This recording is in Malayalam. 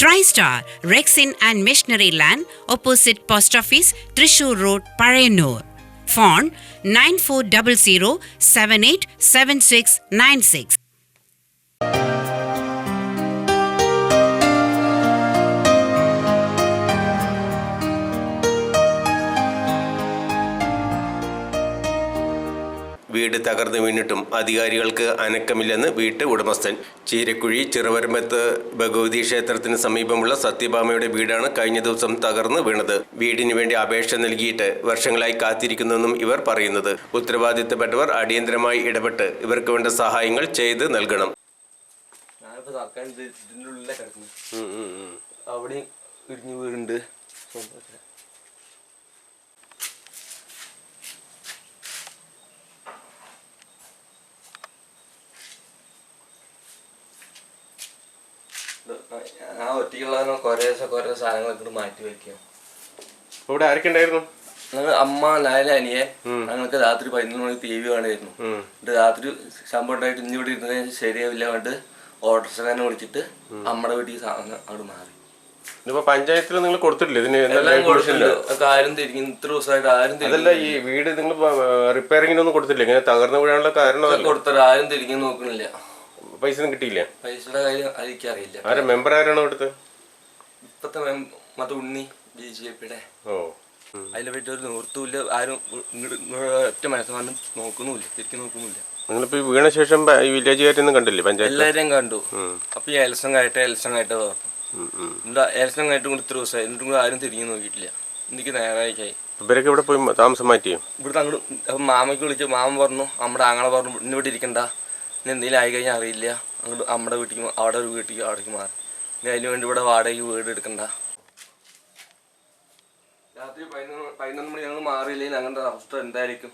TriStar, Rexin and Missionary Land, opposite Post Office, Trishur Road, Payanur. Phone 9400 787696. വീട് തകർന്നു വീണിട്ടും അധികാരികൾക്ക് അനക്കമില്ലെന്ന് വീട്ട് ഉടമസ്ഥൻ. ചീരക്കുഴി ചെറുവരമ്പത്ത് ഭഗവതി ക്ഷേത്രത്തിന് സമീപമുള്ള സത്യഭാമയുടെ വീടാണ് കഴിഞ്ഞ ദിവസം തകർന്നു വീണത്. വീടിനു വേണ്ടി അപേക്ഷ നൽകിയിട്ട് വർഷങ്ങളായി കാത്തിരിക്കുന്നെന്നും ഇവർ പറയുന്നത്. ഉത്തരവാദിത്തപ്പെട്ടവർ അടിയന്തരമായി ഇടപെട്ട് ഇവർക്ക് വേണ്ട സഹായങ്ങൾ ചെയ്ത് നൽകണം. അവിടെ ഇരിഞ്ഞു ഇടിഞ്ഞു വീടുണ്ട് ഞാൻ ഒറ്റയ്ക്കുള്ള കുറേ കുറേ സാധനങ്ങളൊക്കെ ഇങ്ങട് മാറ്റി വെക്കാം. ഇവിടെ ആരൊക്കെ ഉണ്ടായിരുന്നു? ഞങ്ങൾ അമ്മ ലാല അനിയെ ഞങ്ങൾക്ക് രാത്രി പതിനൊന്ന് മണിക്ക് ടി വി കാണുമായിരുന്നു. എന്നിട്ട് രാത്രി ശമ്പളം ഉണ്ടായിട്ട് ഇന്ന് ഇവിടെ ഇരുന്നതിന് ശരിയാവില്ല കൊണ്ട് ഓട്ടോറിക്ഷക്കാരനെ വിളിച്ചിട്ട് അമ്മയുടെ വീട്ടിൽ സാധനം അവിടെ മാറി. ഇതിപ്പോ പഞ്ചായത്തിൽ നിങ്ങൾ കൊടുത്തിട്ടില്ല? ഇതിന് എല്ലാം ഒക്കെ ആരും തിരിഞ്ഞു ഇത്ര ദിവസമായിട്ട് ആരും അതല്ല ഈ വീട് നിങ്ങൾ റിപ്പയറിങ്ങിനൊന്നും കൊടുത്തില്ല ഇങ്ങനെ തകർന്നു വീഴാനുള്ള കാരണം? കൊടുത്തത് ആരും തിരിഞ്ഞു നോക്കണില്ല. പൈസ ഒന്നും കിട്ടിയില്ല. പൈസയുടെ കാര്യം എനിക്കറിയില്ല ആരാ മെമ്പർ ആരാണോ ഇവിടുത്തെ ഇപ്പത്തെ മത ഉണ്ണി ബി ജെ പിയുടെ. ഓ. അതിനെ പറ്റി ഒരു നിവൃത്തമില്ല ആരും ഒറ്റ മനസ്സമാനം നോക്കണമില്ല തിരിച്ചു നോക്കുന്നില്ല നിങ്ങളിപ്പോ ഈ വീണ ശേഷം ഈ വില്ലേജുകാരൊന്നും കണ്ടില്ലേ പഞ്ചായത്ത് എല്ലാവരും കണ്ടു. അപ്പൊ ഈ എലസം കയട്ടെ എലസം കയട്ടെ പറഞ്ഞു എലസം കയറ്റും കൂടി ഇത്ര ദിവസമായി എന്നിട്ടും കൂടെ ആരും തിരിഞ്ഞു നോക്കിയിട്ടില്ല. എനിക്ക് നേരായിക്കായി ഇവരൊക്കെ ഇവിടെ പോയി താമസം മാറ്റിയോ? ഇവിടുത്തെ അങ്ങോട്ട് മാമയ്ക്ക് വിളിച്ചു മാമൻ പറഞ്ഞു നമ്മുടെ ആങ്ങളെ പറഞ്ഞു ഇന്നിവിടെ ഇരിക്കണ്ട. ഇനി എന്തെങ്കിലും ആയി കഴിഞ്ഞാൽ അറിയില്ല. അങ്ങോട്ട് നമ്മുടെ വീട്ടിൽ അവിടെ ഒരു വീട്ടിൽ അവിടേക്ക് മാറി. ഇനി അതിന് വേണ്ടി ഇവിടെ വാടകയ്ക്ക് വീട് എടുക്കണ്ട. രാത്രി പതിനൊന്ന് പതിനൊന്ന് മണി ഞങ്ങൾ മാറിയില്ലെങ്കിൽ ഞങ്ങളുടെ അവസ്ഥ എന്തായിരിക്കും?